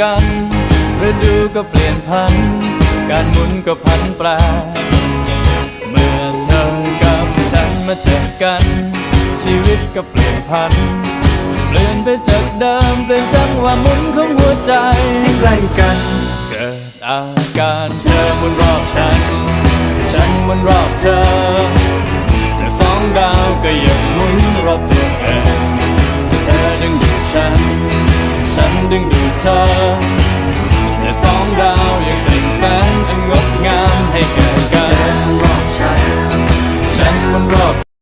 กันฤดูก็เปลี่ยนพัน การหมุนก็พันแปรเมื่อเธอกับฉันมาเจอกัน ชีวิตก็เปลี่ยนพัน ไปจากเดิมเป็นจังหวะหมุนของหัวใจให้ใกล้กัน เกิดอาการเธอหมุนรอบฉัน ฉันหมุนรอบเธอ แต่สองดาวก็ยังหมุนรอบตัวเองเธอดึงดูดฉัน ฉันดึงดูดเธอ แต่สองดาวยังเป็นแสงอันงดงามให้แก่กัน